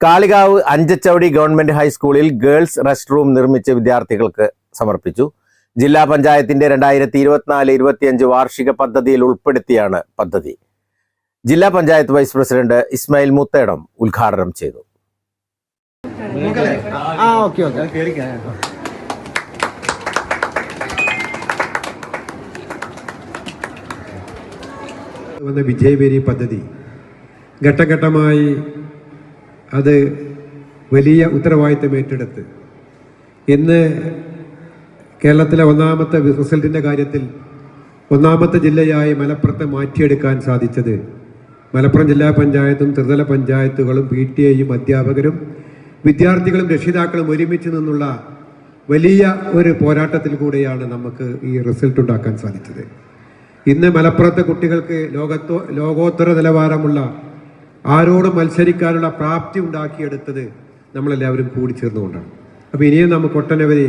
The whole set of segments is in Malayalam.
Kalikavu Anchachavadi government ഹൈസ്കൂളിൽ ഗേൾസ് റെസ്റ്റ് റൂം നിർമ്മിച്ച് വിദ്യാർത്ഥികൾക്ക് സമർപ്പിച്ചു. ജില്ലാ പഞ്ചായത്തിന്റെ രണ്ടായിരത്തി ഇരുപത്തിനാല് ഇരുപത്തിയഞ്ച് വാർഷിക പദ്ധതിയിൽ ഉൾപ്പെടുത്തിയാണ് പദ്ധതി. ജില്ലാ പഞ്ചായത്ത് വൈസ് പ്രസിഡന്റ് ഇസ്മായിൽ മുത്തേടം ഉദ്ഘാടനം ചെയ്തു. വിജയപേരി വിജയവേരി പദ്ധതി ഘട്ടഘട്ടമായി അത് വലിയ ഉത്തരവാദിത്തം ഏറ്റെടുത്ത്. ഇന്ന് കേരളത്തിലെ ഒന്നാമത്തെ റിസൾട്ടിന്റെ കാര്യത്തിൽ ഒന്നാമത്തെ ജില്ലയായി മലപ്പുറത്തെ മാറ്റിയെടുക്കാൻ സാധിച്ചത് മലപ്പുറം ജില്ലാ പഞ്ചായത്തും ത്രിതല പഞ്ചായത്തുകളും പി ടി എയും അധ്യാപകരും വിദ്യാർത്ഥികളും രക്ഷിതാക്കളും ഒരുമിച്ച് നിന്നുള്ള വലിയ ഒരു പോരാട്ടത്തിൽ കൂടെയാണ് നമുക്ക് ഈ റിസൾട്ട് ഉണ്ടാക്കാൻ സാധിച്ചത്. ഇന്ന് മലപ്പുറത്തെ കുട്ടികൾക്ക് ലോകത്തോ ലോകോത്തര നിലവാരമുള്ള ആരോടും മത്സരിക്കാനുള്ള പ്രാപ്തി ഉണ്ടാക്കിയെടുത്തത് നമ്മളെല്ലാവരും കൂടി ചേർന്നുകൊണ്ടാണ്. അപ്പോൾ ഇനിയും നമുക്ക് ഒട്ടനവധി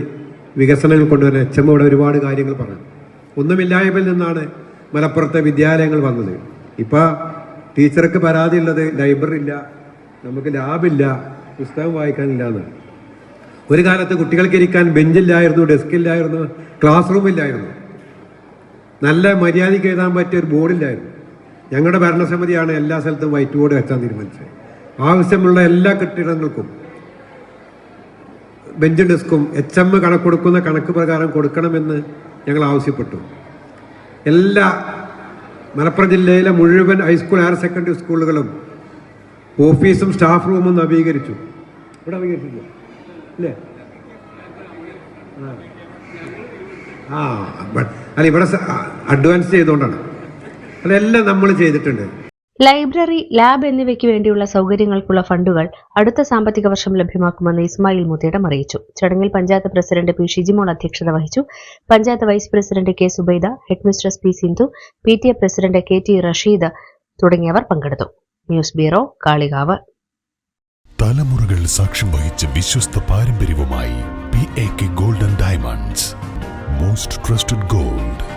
വികസനങ്ങൾ കൊണ്ടുവരാൻ അച്ഛമ്മ ഇവിടെ ഒരുപാട് കാര്യങ്ങൾ പറഞ്ഞു. ഒന്നുമില്ലായ്മയിൽ നിന്നാണ് മലപ്പുറത്തെ വിദ്യാലയങ്ങൾ വന്നത്. ഇപ്പോൾ ടീച്ചർക്ക് പരാതി ഉള്ളത് ലൈബ്രറി ഇല്ല നമുക്ക് ലാബില്ല പുസ്തകം വായിക്കാനില്ല എന്നാണ് ഒരു കാലത്ത് കുട്ടികൾക്ക് ഇരിക്കാൻ ബെഞ്ചില്ലായിരുന്നു ഡെസ്ക് ഇല്ലായിരുന്നു ക്ലാസ് റൂമില്ലായിരുന്നു. നല്ല മര്യാദയ്ക്ക് എഴുതാൻ പറ്റിയ ഒരു ബോർഡില്ലായിരുന്നു. ഞങ്ങളുടെ ഭരണസമിതിയാണ് എല്ലാ സ്ഥലത്തും വൈറ്റ് ബോർഡ് വെച്ചാൽ തീരുമാനിച്ചത്. ആവശ്യമുള്ള എല്ലാ കെട്ടിടങ്ങൾക്കും ബെഞ്ച് ഡെസ്കും എച്ച് എം കണക്ക് കൊടുക്കുന്ന കണക്ക് പ്രകാരം കൊടുക്കണമെന്ന് ഞങ്ങൾ ആവശ്യപ്പെട്ടു. എല്ലാ മലപ്പുറം ജില്ലയിലെ മുഴുവൻ ഹൈസ്കൂൾ ഹയർ സെക്കൻഡറി സ്കൂളുകളും ഓഫീസും സ്റ്റാഫ് റൂമും നവീകരിച്ചു. ഇവിടെ നവീകരിച്ചില്ല അല്ലേ ആ അല്ല ഇവിടെ അഡ്വാൻസ് ചെയ്തുകൊണ്ടാണ്. അതെല്ലാം നമ്മൾ ചെയ്തിട്ടുണ്ട്. ലൈബ്രറി ലാബ് എന്നിവയ്ക്ക് വേണ്ടിയുള്ള സൗകര്യങ്ങൾക്കുള്ള ഫണ്ടുകൾ അടുത്ത സാമ്പത്തിക വർഷം ലഭ്യമാക്കുമെന്ന് ഇസ്മായിൽ മുത്തേടം അറിയിച്ചു. ചടങ്ങിൽ പഞ്ചായത്ത് പ്രസിഡന്റ് പി ഷിജിമോൾ അധ്യക്ഷത വഹിച്ചു. Panchayat vice president K Subaida headmistress P Sindhu P T A president K T Rasheed തുടങ്ങിയവർ പങ്കെടുത്തു. News bureau Kalikavu. തലമുറകൾ സാക്ഷ്യം വഹിച്ച വിശ്വസ്ത പാരമ്പര്യവുമായി P A K golden diamonds. Most trusted gold.